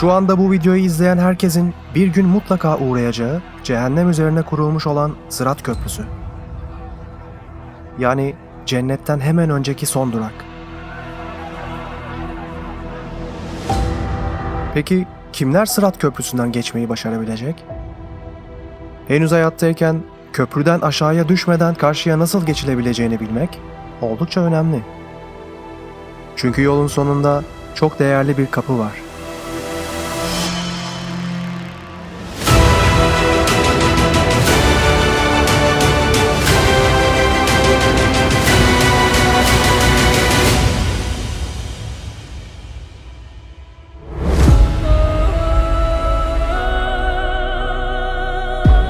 Şu anda bu videoyu izleyen herkesin bir gün mutlaka uğrayacağı cehennem üzerine kurulmuş olan Sırat Köprüsü. Yani cennetten hemen önceki son durak. Peki kimler Sırat Köprüsü'nden geçmeyi başarabilecek? Henüz hayattayken köprüden aşağıya düşmeden karşıya nasıl geçilebileceğini bilmek oldukça önemli. Çünkü yolun sonunda çok değerli bir kapı var.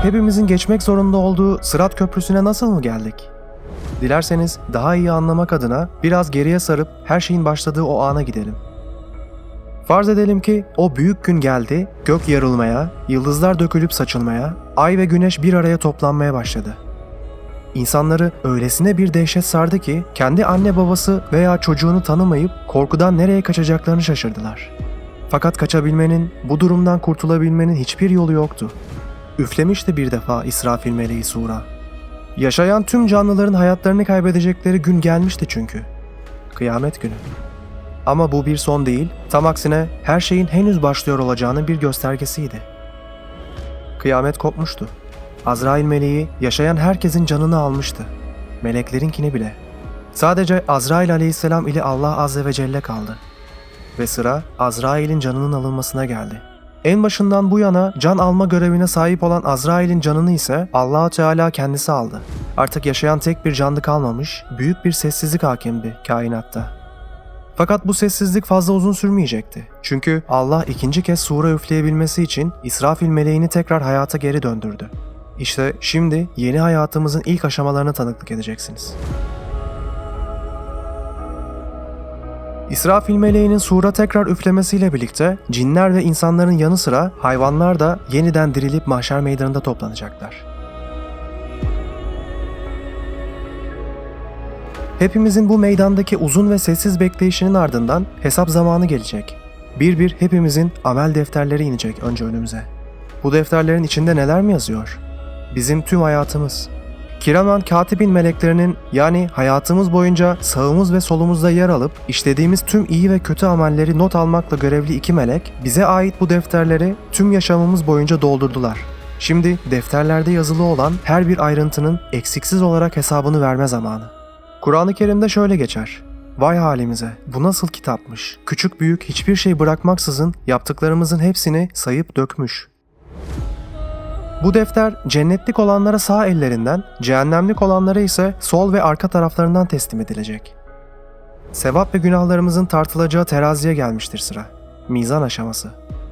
Hepimizin geçmek zorunda olduğu Sırat Köprüsü'ne nasıl mı geldik? Dilerseniz daha iyi anlamak adına biraz geriye sarıp her şeyin başladığı o ana gidelim. Farz edelim ki o büyük gün geldi, gök yarılmaya, yıldızlar dökülüp saçılmaya, ay ve güneş bir araya toplanmaya başladı. İnsanları öylesine bir dehşet sardı ki kendi anne babası veya çocuğunu tanımayıp korkudan nereye kaçacaklarını şaşırdılar. Fakat kaçabilmenin, bu durumdan kurtulabilmenin hiçbir yolu yoktu. Üflemişti bir defa İsrafil meleği Sura. Yaşayan tüm canlıların hayatlarını kaybedecekleri gün gelmişti çünkü. Kıyamet günü. Ama bu bir son değil, tam aksine her şeyin henüz başlıyor olacağının bir göstergesiydi. Kıyamet kopmuştu. Azrail meleği yaşayan herkesin canını almıştı. Meleklerinkini bile. Sadece Azrail aleyhisselam ile Allah azze ve celle kaldı. Ve sıra Azrail'in canının alınmasına geldi. En başından bu yana can alma görevine sahip olan Azrail'in canını ise Allahu Teala kendisi aldı. Artık yaşayan tek bir canlı kalmamış, büyük bir sessizlik hakimdi kainatta. Fakat bu sessizlik fazla uzun sürmeyecekti. Çünkü Allah ikinci kez sura üfleyebilmesi için İsrafil meleğini tekrar hayata geri döndürdü. İşte şimdi yeni hayatımızın ilk aşamalarına tanıklık edeceksiniz. İsrafil meleğinin sura tekrar üflemesiyle birlikte cinler ve insanların yanı sıra hayvanlar da yeniden dirilip mahşer meydanında toplanacaklar. Hepimizin bu meydandaki uzun ve sessiz bekleyişinin ardından hesap zamanı gelecek. Bir bir hepimizin amel defterleri inecek önce önümüze. Bu defterlerin içinde neler mi yazıyor? Bizim tüm hayatımız. Kiramen katibin meleklerinin yani hayatımız boyunca sağımız ve solumuzda yer alıp işlediğimiz tüm iyi ve kötü amelleri not almakla görevli iki melek bize ait bu defterleri tüm yaşamımız boyunca doldurdular. Şimdi defterlerde yazılı olan her bir ayrıntının eksiksiz olarak hesabını verme zamanı. Kur'an-ı Kerim'de şöyle geçer. Vay halimize, bu nasıl kitapmış. Küçük büyük hiçbir şey bırakmaksızın yaptıklarımızın hepsini sayıp dökmüş. Bu defter cennetlik olanlara sağ ellerinden, cehennemlik olanlara ise sol ve arka taraflarından teslim edilecek. Sevap ve günahlarımızın tartılacağı teraziye gelmiştir sıra. Mizan aşaması.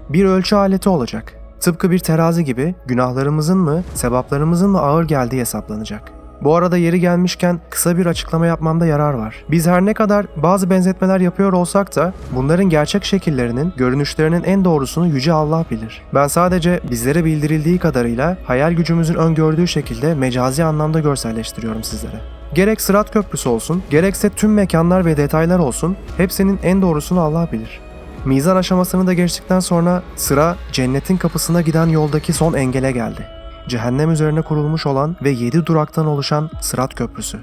Bir ölçü aleti olacak. Tıpkı bir terazi gibi günahlarımızın mı, sevaplarımızın mı ağır geldiği hesaplanacak. Bu arada yeri gelmişken kısa bir açıklama yapmamda yarar var. Biz her ne kadar bazı benzetmeler yapıyor olsak da bunların gerçek şekillerinin, görünüşlerinin en doğrusunu Yüce Allah bilir. Ben sadece bizlere bildirildiği kadarıyla hayal gücümüzün öngördüğü şekilde mecazi anlamda görselleştiriyorum sizlere. Gerek Sırat Köprüsü olsun, gerekse tüm mekanlar ve detaylar olsun, hepsinin en doğrusunu Allah bilir. Mizan aşamasını da geçtikten sonra sıra cennetin kapısına giden yoldaki son engele geldi cehennem üzerine kurulmuş olan ve 7 duraktan oluşan Sırat Köprüsü.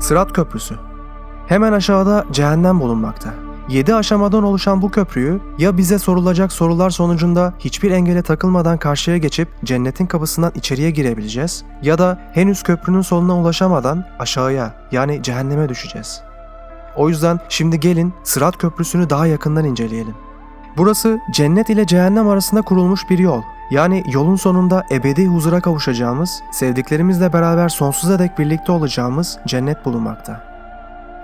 Sırat Köprüsü Hemen aşağıda cehennem bulunmakta. 7 aşamadan oluşan bu köprüyü ya bize sorulacak sorular sonucunda hiçbir engele takılmadan karşıya geçip cennetin kapısından içeriye girebileceğiz ya da henüz köprünün sonuna ulaşamadan aşağıya yani cehenneme düşeceğiz. O yüzden şimdi gelin Sırat Köprüsü'nü daha yakından inceleyelim. Burası cennet ile cehennem arasında kurulmuş bir yol. Yani yolun sonunda ebedi huzura kavuşacağımız, sevdiklerimizle beraber sonsuza dek birlikte olacağımız cennet bulunmakta.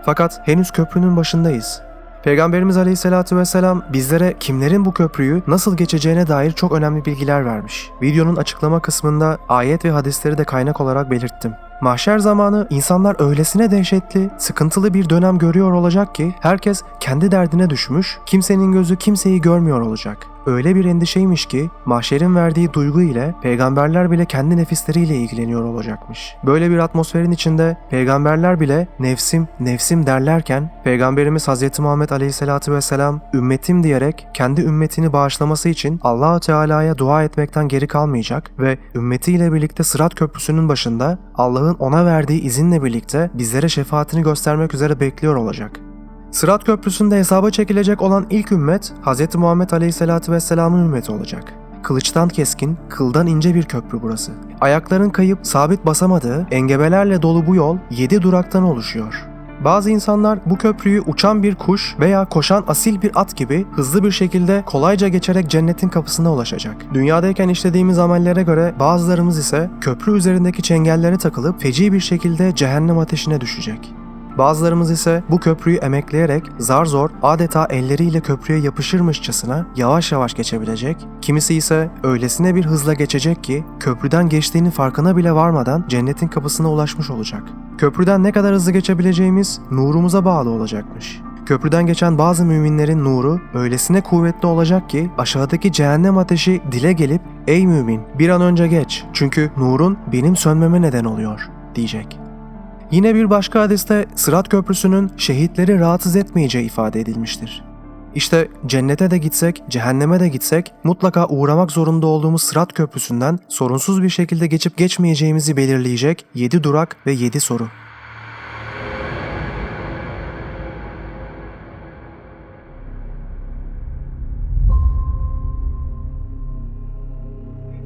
Fakat henüz köprünün başındayız. Peygamberimiz Aleyhisselatü Vesselam bizlere kimlerin bu köprüyü nasıl geçeceğine dair çok önemli bilgiler vermiş. Videonun açıklama kısmında ayet ve hadisleri de kaynak olarak belirttim. Mahşer zamanı insanlar öylesine dehşetli, sıkıntılı bir dönem görüyor olacak ki herkes kendi derdine düşmüş, kimsenin gözü kimseyi görmüyor olacak. Öyle bir endişeymiş ki mahşerin verdiği duygu ile peygamberler bile kendi nefisleriyle ilgileniyor olacakmış. Böyle bir atmosferin içinde peygamberler bile nefsim nefsim derlerken peygamberimiz Hz. Muhammed Aleyhisselatü Vesselam ümmetim diyerek kendi ümmetini bağışlaması için Allahu Teala'ya dua etmekten geri kalmayacak ve ümmetiyle birlikte Sırat Köprüsü'nün başında Allah'ın ona verdiği izinle birlikte bizlere şefaatini göstermek üzere bekliyor olacak. Sırat Köprüsü'nde hesaba çekilecek olan ilk ümmet Hz. Muhammed Aleyhisselatü Vesselam'ın ümmeti olacak. Kılıçtan keskin, kıldan ince bir köprü burası. Ayakların kayıp sabit basamadığı, engebelerle dolu bu yol 7 duraktan oluşuyor. Bazı insanlar bu köprüyü uçan bir kuş veya koşan asil bir at gibi hızlı bir şekilde kolayca geçerek cennetin kapısına ulaşacak. Dünyadayken işlediğimiz amellere göre bazılarımız ise köprü üzerindeki çengellere takılıp feci bir şekilde cehennem ateşine düşecek. Bazılarımız ise bu köprüyü emekleyerek zar zor adeta elleriyle köprüye yapışırmışçasına yavaş yavaş geçebilecek, kimisi ise öylesine bir hızla geçecek ki köprüden geçtiğinin farkına bile varmadan cennetin kapısına ulaşmış olacak. Köprüden ne kadar hızlı geçebileceğimiz nurumuza bağlı olacakmış. Köprüden geçen bazı müminlerin nuru öylesine kuvvetli olacak ki aşağıdaki cehennem ateşi dile gelip ''Ey mümin bir an önce geç çünkü nurun benim sönmeme neden oluyor.'' diyecek. Yine bir başka hadiste Sırat Köprüsü'nün şehitleri rahatsız etmeyeceği ifade edilmiştir. İşte cennete de gitsek, cehenneme de gitsek mutlaka uğramak zorunda olduğumuz Sırat Köprüsü'nden sorunsuz bir şekilde geçip geçmeyeceğimizi belirleyecek 7 durak ve 7 soru.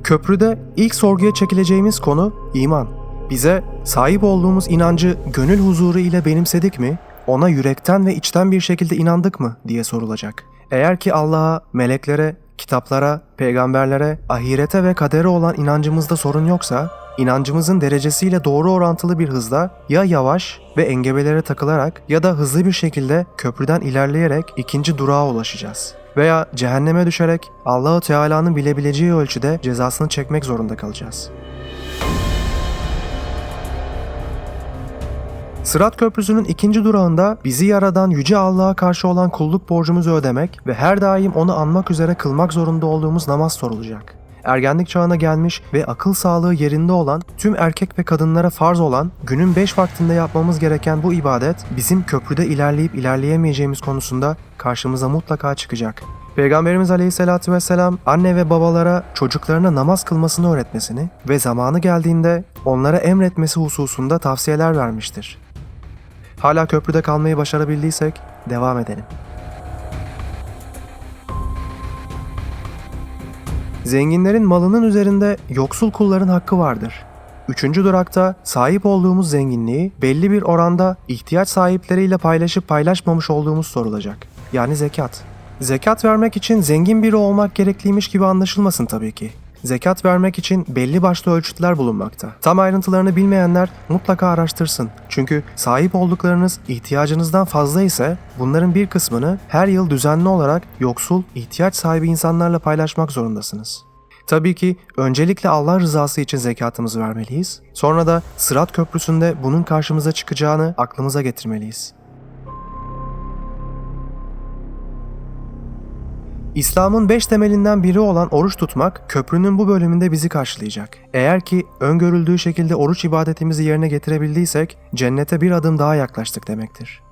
Köprüde ilk sorguya çekileceğimiz konu iman. Bize sahip olduğumuz inancı gönül huzuru ile benimsedik mi? Ona yürekten ve içten bir şekilde inandık mı diye sorulacak. Eğer ki Allah'a, meleklere, kitaplara, peygamberlere, ahirete ve kadere olan inancımızda sorun yoksa, inancımızın derecesiyle doğru orantılı bir hızla ya yavaş ve engebelere takılarak ya da hızlı bir şekilde köprüden ilerleyerek ikinci durağa ulaşacağız. Veya cehenneme düşerek Allahu Teala'nın bilebileceği ölçüde cezasını çekmek zorunda kalacağız. Sırat Köprüsü'nün ikinci durağında bizi yaradan Yüce Allah'a karşı olan kulluk borcumuzu ödemek ve her daim onu anmak üzere kılmak zorunda olduğumuz namaz sorulacak. Ergenlik çağına gelmiş ve akıl sağlığı yerinde olan tüm erkek ve kadınlara farz olan günün 5 vaktinde yapmamız gereken bu ibadet bizim köprüde ilerleyip ilerleyemeyeceğimiz konusunda karşımıza mutlaka çıkacak. Peygamberimiz Aleyhisselatü Vesselam anne ve babalara çocuklarına namaz kılmasını öğretmesini ve zamanı geldiğinde onlara emretmesi hususunda tavsiyeler vermiştir. Hala köprüde kalmayı başarabildiysek devam edelim. Zenginlerin malının üzerinde yoksul kulların hakkı vardır. Üçüncü durakta sahip olduğumuz zenginliği belli bir oranda ihtiyaç sahipleriyle paylaşıp paylaşmamış olduğumuz sorulacak. Yani zekat. Zekat vermek için zengin biri olmak gerekliymiş gibi anlaşılmasın tabii ki. Zekat vermek için belli başlı ölçütler bulunmakta. Tam ayrıntılarını bilmeyenler mutlaka araştırsın. Çünkü sahip olduklarınız ihtiyacınızdan fazla ise bunların bir kısmını her yıl düzenli olarak yoksul, ihtiyaç sahibi insanlarla paylaşmak zorundasınız. Tabii ki öncelikle Allah rızası için zekatımızı vermeliyiz. Sonra da Sırat Köprüsü'nde bunun karşımıza çıkacağını aklımıza getirmeliyiz. İslam'ın beş temelinden biri olan oruç tutmak köprünün bu bölümünde bizi karşılayacak. Eğer ki öngörüldüğü şekilde oruç ibadetimizi yerine getirebildiysek cennete bir adım daha yaklaştık demektir.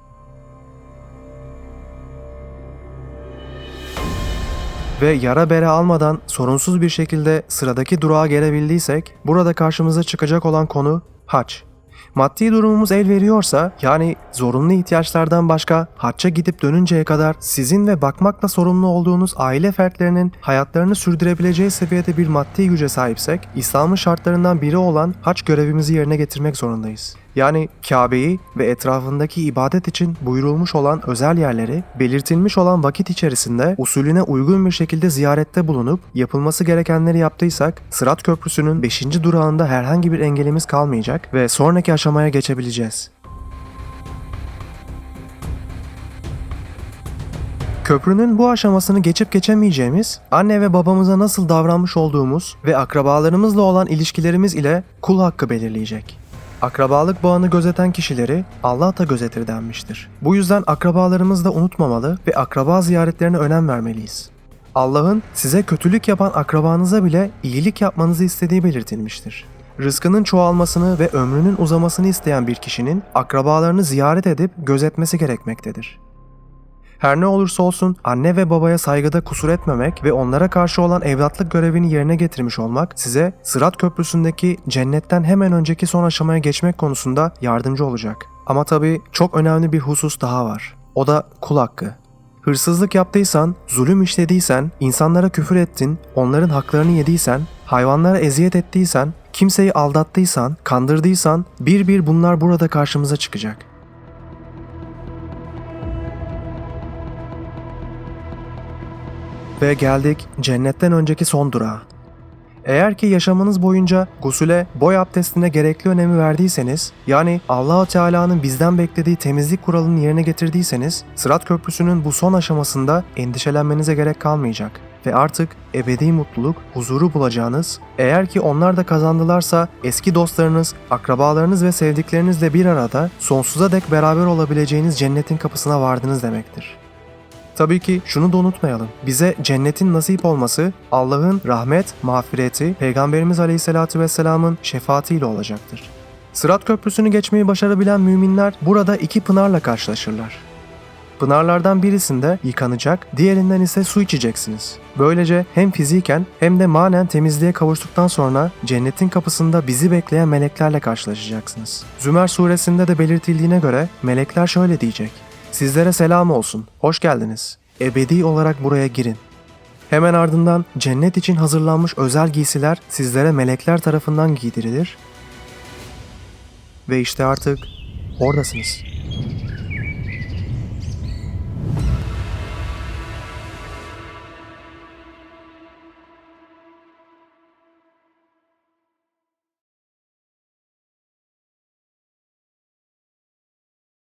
Ve yara bere almadan sorunsuz bir şekilde sıradaki durağa gelebildiysek burada karşımıza çıkacak olan konu hac. Maddi durumumuz el veriyorsa yani zorunlu ihtiyaçlardan başka hacca gidip dönünceye kadar sizin ve bakmakla sorumlu olduğunuz aile fertlerinin hayatlarını sürdürebileceği seviyede bir maddi güce sahipsek İslam'ın şartlarından biri olan hac görevimizi yerine getirmek zorundayız. Yani Kabe'yi ve etrafındaki ibadet için buyurulmuş olan özel yerleri belirtilmiş olan vakit içerisinde usulüne uygun bir şekilde ziyarette bulunup yapılması gerekenleri yaptıysak Sırat Köprüsü'nün 5. durağında herhangi bir engelimiz kalmayacak ve sonraki aşamaya geçebileceğiz. Köprünün bu aşamasını geçip geçemeyeceğimiz, anne ve babamıza nasıl davranmış olduğumuz ve akrabalarımızla olan ilişkilerimiz ile kul hakkı belirleyecek. Akrabalık bağını gözeten kişileri Allah da gözetir denmiştir. Bu yüzden akrabalarımızı da unutmamalı ve akraba ziyaretlerine önem vermeliyiz. Allah'ın size kötülük yapan akrabanıza bile iyilik yapmanızı istediği belirtilmiştir. Rızkının çoğalmasını ve ömrünün uzamasını isteyen bir kişinin akrabalarını ziyaret edip gözetmesi gerekmektedir. Her ne olursa olsun anne ve babaya saygıda kusur etmemek ve onlara karşı olan evlatlık görevini yerine getirmiş olmak size Sırat Köprüsü'ndeki cennetten hemen önceki son aşamaya geçmek konusunda yardımcı olacak. Ama tabii çok önemli bir husus daha var. O da kul hakkı. Hırsızlık yaptıysan, zulüm işlediysen, insanlara küfür ettin, onların haklarını yediysen, hayvanlara eziyet ettiysen, kimseyi aldattıysan, kandırdıysan bir bir bunlar burada karşımıza çıkacak. Ve geldik cennetten önceki son durağa. Eğer ki yaşamınız boyunca gusüle, boy abdestine gerekli önemi verdiyseniz, yani Allahu Teala'nın bizden beklediği temizlik kuralını yerine getirdiyseniz, Sırat Köprüsü'nün bu son aşamasında endişelenmenize gerek kalmayacak ve artık ebedi mutluluk, huzuru bulacağınız, eğer ki onlar da kazandılarsa eski dostlarınız, akrabalarınız ve sevdiklerinizle bir arada sonsuza dek beraber olabileceğiniz cennetin kapısına vardınız demektir. Tabii ki şunu da unutmayalım. Bize cennetin nasip olması Allah'ın rahmet, mağfireti, Peygamberimiz Aleyhisselatü Vesselam'ın şefaatiyle olacaktır. Sırat Köprüsü'nü geçmeyi başarabilen müminler burada iki pınarla karşılaşırlar. Pınarlardan birisinde yıkanacak, diğerinden ise su içeceksiniz. Böylece hem fiziken hem de manen temizliğe kavuştuktan sonra cennetin kapısında bizi bekleyen meleklerle karşılaşacaksınız. Zümer suresinde de belirtildiğine göre melekler şöyle diyecek. Sizlere selam olsun, hoş geldiniz. Ebedi olarak buraya girin. Hemen ardından cennet için hazırlanmış özel giysiler sizlere melekler tarafından giydirilir. Ve işte artık oradasınız.